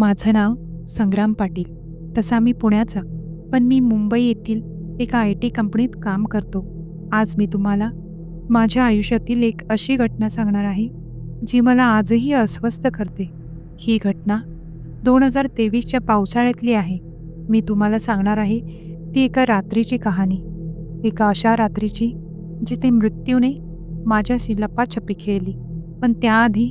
माझं नाव संग्राम पाटील. तसा मी पुण्याचा पण मी मुंबई येथील एका आय टी कंपनीत काम करतो. आज मी तुम्हाला माझ्या आयुष्यातील एक अशी घटना सांगणार आहे जी मला आजही अस्वस्थ करते. ही घटना दोन हजार तेवीसच्या पावसाळ्यातली आहे. मी तुम्हाला सांगणार आहे ती एका रात्रीची कहाणी. एका अशा रात्रीची जिथे मृत्यूने माझ्याशी लपाछपी खेळली पण त्याआधी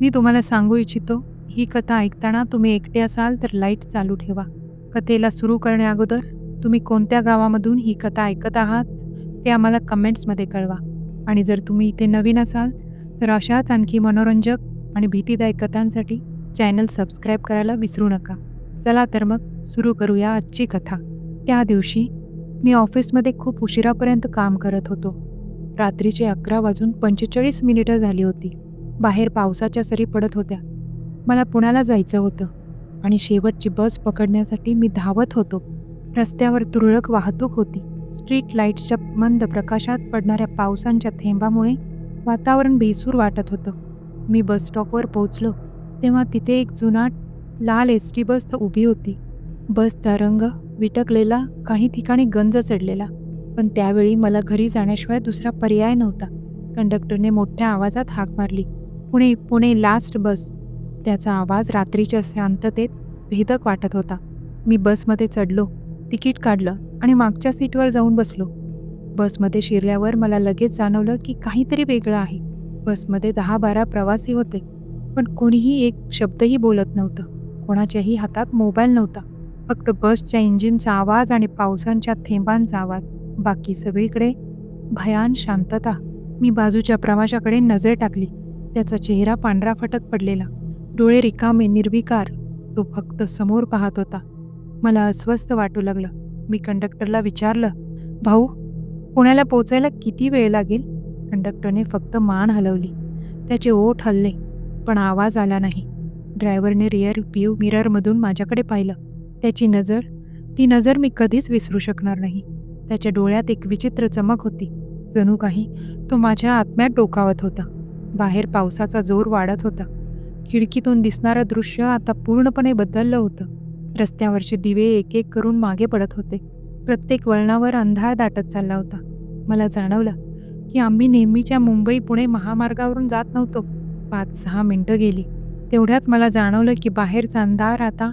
मी तुम्हाला सांगू इच्छितो ही कथा ऐकताना तुम्ही एकटे असाल तर लाइट चालू ठेवा. कथेला सुरू करण्याअगोदर तुम्ही कोणत्या गावामधून ही कथा ऐकत आहात ते आम्हाला कमेंट्समध्ये कळवा. आणि जर तुम्ही इथे नवीन असाल तर अशाच आणखी मनोरंजक आणि भीतीदायक कथांसाठी चॅनल सबस्क्राईब करायला विसरू नका. चला तर मग सुरू करूया आजची कथा. त्या दिवशी मी ऑफिसमध्ये खूप उशिरापर्यंत काम करत होतो. रात्रीचे अकरा वाजून पंचेचाळीस मिनिटं झाली होती. बाहेर पावसाच्या सरी पडत होत्या. मला पुण्याला जायचं होतं. आणि शेवटची बस पकडण्यासाठी मी धावत होतो. रस्त्यावर तुरळक वाहतूक होती. स्ट्रीट लाईट्सच्या मंद प्रकाशात पडणाऱ्या पावसांच्या थेंबामुळे वातावरण बेसूर वाटत होतं. मी बस स्टॉपवर पोहोचलो. तेव्हा तिथे एक जुनाट लाल एस टी बस उभी होती. बसचा रंग विटकलेला काही ठिकाणी गंज चढलेला पण त्यावेळी मला घरी जाण्याशिवाय दुसरा पर्याय नव्हता. कंडक्टरने मोठ्या आवाजात हाक मारली. Pune Pune last bus. त्याचा आवाज रात्रीच्या शांततेत भेदक वाटत होता. मी बसमध्ये चढलो तिकीट काढलं आणि मागच्या सीटवर जाऊन बसलो. बसमध्ये शिरल्यावर मला लगेच जाणवलं की काहीतरी वेगळं आहे. बसमध्ये दहा बारा प्रवासी होते पण कोणीही एक शब्दही बोलत नव्हतं. कोणाच्याही हातात मोबाईल नव्हता. फक्त बसच्या इंजिनचा आवाज आणि पावसांच्या थेंबांचा आवाज. बाकी सगळीकडे भयान शांतता. मी बाजूच्या प्रवाशाकडे नजर टाकली. त्याचा चेहरा पांढरा फटक पडलेला. डोळे रिकामे निर्विकार. तो फक्त समोर पाहत होता. मला अस्वस्थ वाटू लागलं. मी कंडक्टरला विचारलं भाऊ पुण्याला पोचायला किती वेळ लागेल? कंडक्टरने फक्त मान हलवली. त्याचे ओठ हलले पण आवाज आला नाही. ड्रायव्हरने रिअर व्ह्यू मिररमधून माझ्याकडे पाहिलं. त्याची नजर ती नजर मी कधीच विसरू शकणार नाही. त्याच्या डोळ्यात एक विचित्र चमक होती. जणू काही तो माझ्या आत्म्यात डोकावत होता. बाहेर पावसाचा जोर वाढत होता. खिडकीतून दिसणारं दृश्य आता पूर्णपणे बदललं होतं. रस्त्यावरचे दिवे एक एक करून मागे पडत होते. प्रत्येक वळणावर अंधार दाटत चालला होता. मला जाणवलं की आम्ही नेहमीच्या मुंबई पुणे महामार्गावरून जात नव्हतो. पाच सहा मिनटं गेली. तेवढ्यात मला जाणवलं की बाहेरचा अंधार आता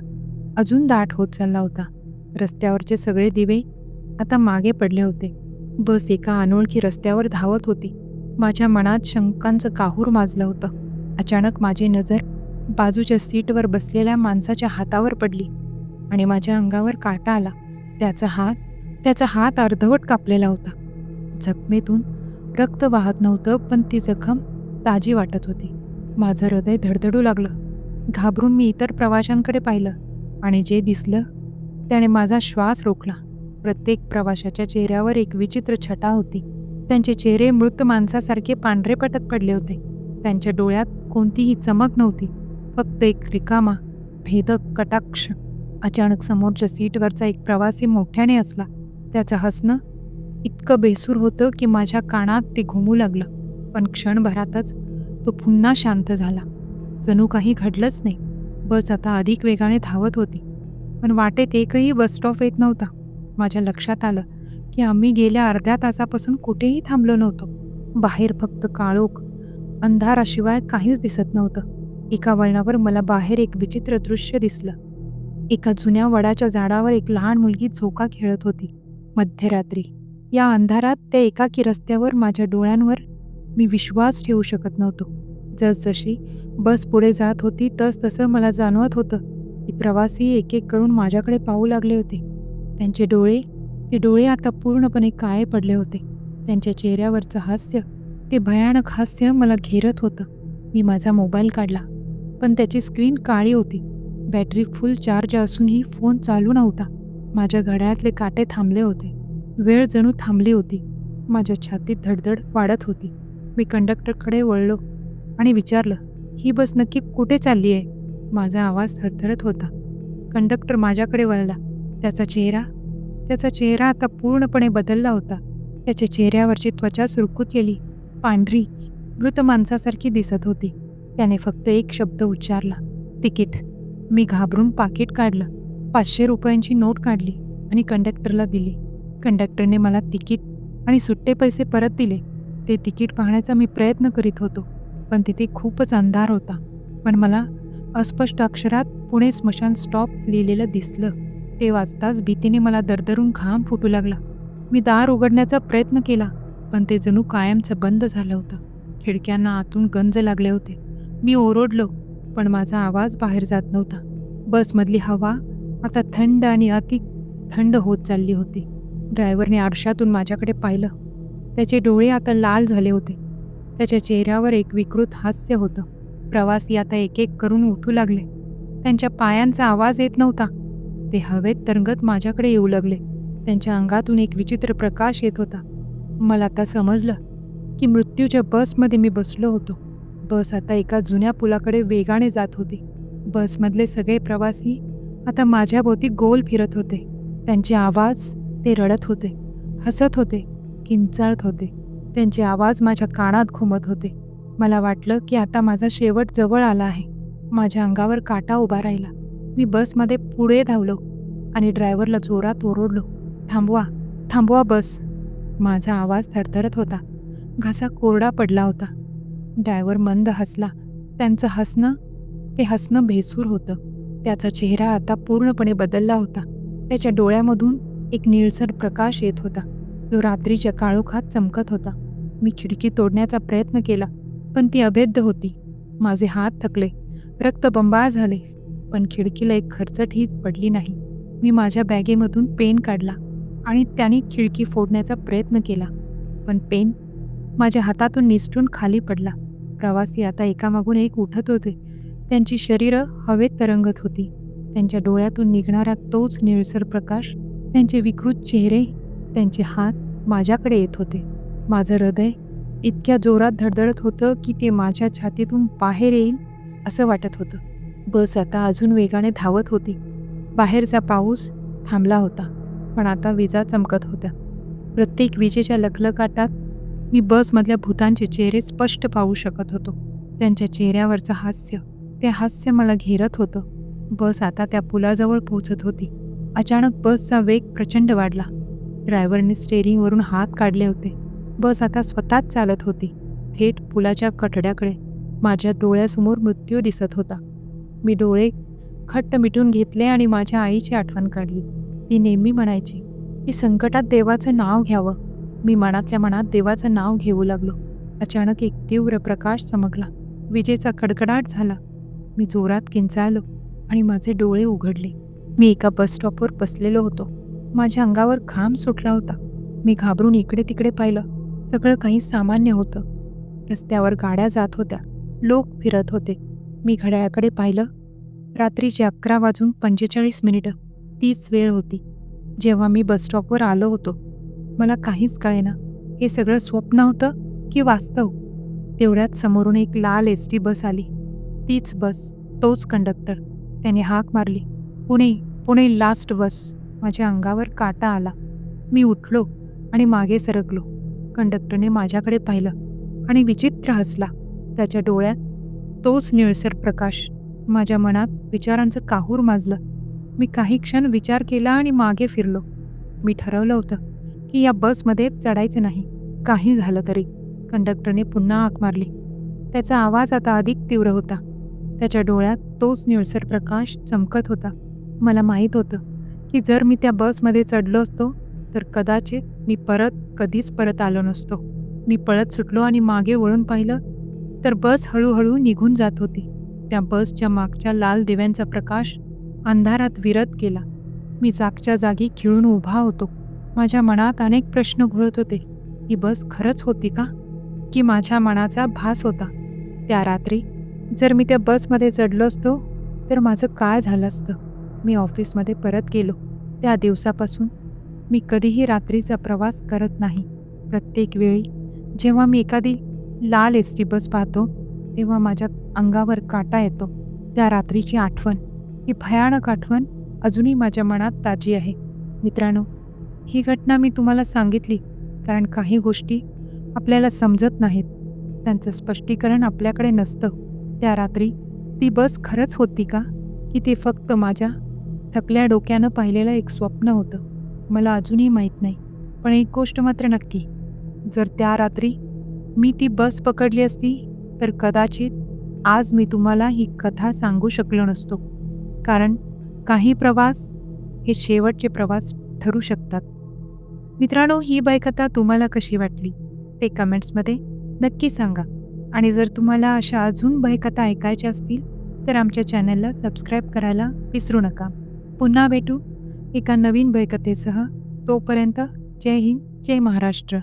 अजून दाट होत चालला होता. रस्त्यावरचे सगळे दिवे आता मागे पडले होते. बस एका अनोळखी रस्त्यावर धावत होती. माझ्या मनात शंकांचं काहूर माजलं होतं. अचानक माझी नजर बाजूच्या सीटवर बसलेल्या माणसाच्या हातावर पडली आणि माझ्या अंगावर काटा आला. त्याचा हात त्याचा हात अर्धवट कापलेला होता. जखमेतून रक्त वाहत नव्हतं पण ती जखम ताजी वाटत होती. माझं हृदय धडधडू लागलं. घाबरून मी इतर प्रवाशांकडे पाहिलं आणि जे दिसलं त्याने माझा श्वास रोखला. प्रत्येक प्रवाशाच्या चेहऱ्यावर एक विचित्र छटा होती. त्यांचे चेहरे मृत माणसासारखे पांढरे पटक पडले होते. त्यांच्या डोळ्यात कोणतीही चमक नव्हती. फक्त एक रिकामा भेदक कटाक्ष. अचानक समोरच्या सीटवरचा एक प्रवासी मोठ्याने असला. त्याचं हसणं इतकं बेसूर होतं की माझ्या कानात ते घुमू लागलं. पण क्षणभरातच तो पुन्हा शांत झाला. जणू काही घडलंच नाही. बस आता अधिक वेगाने धावत होती. पण वाटेत एकही बस स्टॉप येत नव्हता. माझ्या लक्षात आलं की आम्ही गेल्या अर्ध्या तासापासून कुठेही थांबलो नव्हतो. बाहेर फक्त काळोख अंधाराशिवाय काहीच दिसत नव्हतं. एका वळणावर मला बाहेर एक विचित्र दृश्य दिसलं. एका जुन्या वडाच्या झाडावर एक लहान मुलगी झोका खेळत होती. मध्यरात्री. या अंधारात त्या एकाकी रस्त्यावर माझ्या डोळ्यांवर मी विश्वास ठेवू शकत नव्हतो. जसजशी बस पुढे जात होती तस तसं मला जाणवत होतं की प्रवासी एक एक करून माझ्याकडे पाहू लागले होते. त्यांचे डोळे ते डोळे आता पूर्णपणे काळे पडले होते. त्यांच्या चेहऱ्यावरचं हास्य ते भयानक हास्य मला घेरत होतं. मी माझा मोबाईल काढला पण त्याची स्क्रीन काळी होती. बॅटरी फुल चार्ज असूनही फोन चालू नव्हता. माझ्या घड्याळातले काटे थांबले होते. वेळ जणू थांबली होती. माझ्या छातीत धडधड वाढत होती. मी कंडक्टरकडे वळलो आणि विचारलं ही बस नक्की कुठे चालली आहे? माझा आवाज थरथरत होता. कंडक्टर माझ्याकडे वळला. त्याचा चेहरा? त्याचा चेहरा आता पूर्णपणे बदलला होता. त्याच्या चेहऱ्यावरची त्वचा सुरकूत केली. पांढरी मृत माणसासारखी दिसत होती. त्याने फक्त एक शब्द उच्चारला. तिकीट. मी घाबरून पाकिट काढलं. पाचशे रुपयांची नोट काढली आणि कंडक्टरला दिली. कंडक्टरने मला तिकीट आणि सुट्टे पैसे परत दिले. ते तिकीट पाहण्याचा मी प्रयत्न करीत होतो पण तिथे खूपच अंधार होता. पण मला अस्पष्ट अक्षरात पुणे स्मशान स्टॉप लिहिलेलं दिसलं. ते वाचताच भीतीने मला दरदरून घाम फुटू लागला. मी दार उघडण्याचा प्रयत्न केला. पण ते जणू कायमचं बंद झालं होतं. खिडक्यांना आतून गंज लागले होते. मी ओरडलो पण माझा आवाज बाहेर जात नव्हता. बसमधली हवा आता थंड आणि अति थंड होत चालली होती. ड्रायव्हरने आरशातून माझ्याकडे पाहिलं. त्याचे डोळे आता लाल झाले होते. त्याच्या चेहऱ्यावर एक विकृत हास्य होतं. प्रवासी आता एक एक करून उठू लागले. त्यांच्या पायांचा आवाज येत नव्हता. ते हवेत तरंगत माझ्याकडे येऊ लागले. त्यांच्या अंगातून एक विचित्र प्रकाश येत होता. मला आता समजलं की मृत्यूच्या बसमध्ये मी बसलो होतो. बस आता एका जुन्या पुलाकडे वेगाने जात होती. बसमधले सगळे प्रवासी आता माझ्याभोवती गोल फिरत होते. त्यांचे आवाज ते रडत होते हसत होते किंचाळत होते. त्यांचे आवाज माझ्या कानात घुमत होते. मला वाटलं की आता माझा शेवट जवळ आला आहे. माझ्या अंगावर काटा उभा राहिला. मी बसमध्ये पुढे धावलो आणि ड्रायव्हरला जोरात ओरडलो. थांबवा थांबवा बस. माझा आवाज थरथरत होता. घसा कोरडा पडला होता. ड्रायव्हर मंद हसला. त्यांचं हसणं ते हसणं भेसूर होतं. त्याचा चेहरा आता पूर्णपणे बदलला होता. त्याच्या डोळ्यामधून एक निळसर प्रकाश येत होता. जो रात्रीच्या काळोखात चमकत होता. मी खिडकी तोडण्याचा प्रयत्न केला पण ती अभेद्य होती. माझे हात थकले. रक्तबंबाळ झाले. पण खिडकीला एक खरचटही पडली नाही. मी माझ्या बॅगेमधून पेन काढला. आणि त्याने खिडकी फोडण्याचा प्रयत्न केला. पण पेन माझ्या हातातून निसटून खाली पडला. प्रवासी आता एकामागून एक उठत होते. त्यांची शरीरं हवेत तरंगत होती. त्यांच्या डोळ्यातून निघणारा तोच निळसर प्रकाश त्यांचे विकृत चेहरे त्यांचे हात माझ्याकडे येत होते. माझं हृदय इतक्या जोरात धडधडत होतं की ते माझ्या छातीतून बाहेर येईल असं वाटत होतं. बस आता अजून वेगाने धावत होती. बाहेरचा पाऊस थांबला होता. पण आता विजा चमकत होत्या. प्रत्येक विजेच्या लखलकाटात मी बसमधल्या भूतांचे चेहरे स्पष्ट पाहू शकत होतो. त्यांच्या चेहऱ्यावरचं हास्य ते हास्य मला घेरत होतं. बस आता त्या पुलाजवळ पोहोचत होती. अचानक बसचा वेग प्रचंड वाढला. ड्रायव्हरने स्टेरिंगवरून हात काढले होते. बस आता स्वतःच चालत होती. थेट पुलाच्या कठड्याकडे. माझ्या डोळ्यासमोर मृत्यू दिसत होता. मी डोळे खट्ट मिटून घेतले आणि माझ्या आईची आठवण काढली. ती नेहमी म्हणायची की संकटात देवाचं नाव घ्यावं. मी मनातल्या मनात देवाचं नाव घेऊ लागलो. अचानक एक तीव्र प्रकाश चमकला. विजेचा कडकडाट झाला. मी जोरात किंचाळलो आणि माझे डोळे उघडले. मी एका बस स्टॉपवर बसलेलो होतो. माझ्या अंगावर घाम सुटला होता. मी घाबरून इकडे तिकडे पाहिलं. सगळं काही सामान्य होतं. रस्त्यावर गाड्या जात होत्या. लोक फिरत होते. मी घड्याळाकडे पाहिलं. रात्रीचे अकरा वाजून पंचेचाळीस मिनिटं. तीच वेळ होती. जेव्हा मी बसस्टॉपवर आलो होतो मला काहीच कळेना. हे सगळं स्वप्न होतं की वास्तव? तेवढ्यात समोरून एक लाल एस टी बस आली. तीच बस तोच कंडक्टर. त्याने हाक मारली. Pune Pune last bus. माझ्या अंगावर काटा आला. मी उठलो आणि मागे सरकलो. कंडक्टरने माझ्याकडे पाहिलं आणि विचित्र हसला. त्याच्या डोळ्यात तोच निळसर प्रकाश. माझ्या मनात विचारांचं काहूर माजलं. मी काही क्षण विचार केला आणि मागे फिरलो. मी ठरवलं होतं की या बसमध्ये चढायचं नाही. काही झालं तरी. कंडक्टरने पुन्हा आक मारली. त्याचा आवाज आता अधिक तीव्र होता. त्याच्या डोळ्यात तोच निळसर प्रकाश चमकत होता. मला माहीत होतं की जर मी त्या बसमध्ये चढलो असतो तर कदाचित मी परत कधीच परत आलो नसतो. मी पळत सुटलो आणि मागे वळून पाहिलं तर बस हळूहळू निघून जात होती. त्या बसच्या मागच्या लाल दिव्यांचा प्रकाश अंधारात विरत केला मी जागच्या जागी खिळून उभा होतो. माझ्या मनात अनेक प्रश्न घुळत होते. ही बस खरंच होती का? की माझ्या मनाचा भास होता? त्या रात्री जर मी त्या बसमध्ये चढलो असतो तर माझं काय झालं असतं? मी ऑफिसमध्ये परत गेलो. त्या दिवसापासून मी कधीही रात्रीचा प्रवास करत नाही. प्रत्येक वेळी जेव्हा मी एखादी लाल एस टी बस पाहतो तेव्हा माझ्या अंगावर काटा येतो. त्या रात्रीची आठवण. ही भयानक आठवण अजूनही माझ्या मनात ताजी आहे. मित्रांनो ही घटना मी तुम्हाला सांगितली कारण काही गोष्टी आपल्याला समजत नाहीत. त्यांचं स्पष्टीकरण आपल्याकडे नसतं. त्या रात्री ती बस खरंच होती का? की ते फक्त माझ्या थकल्या डोक्यानं पाहिलेलं एक स्वप्न होतं? मला अजूनही माहीत नाही पण एक गोष्ट मात्र नक्की. जर त्या रात्री मी ती बस पकडली असती तर कदाचित आज मी तुम्हाला ही कथा सांगू शकलो नसतो. कारण काही प्रवास हे शेवटचे प्रवास ठरू शकतात. मित्रांनो ही बायकथा तुम्हाला कशी वाटली? ते कमेंट्समध्ये नक्की सांगा. आणि जर तुम्हाला अशा अजून भयकथा ऐकायच्या असतील तर आमच्या चॅनलला सबस्क्राईब करायला विसरू नका. पुन्हा भेटू एका नवीन भयकथेसह तोपर्यंत जय हिंद जय महाराष्ट्र.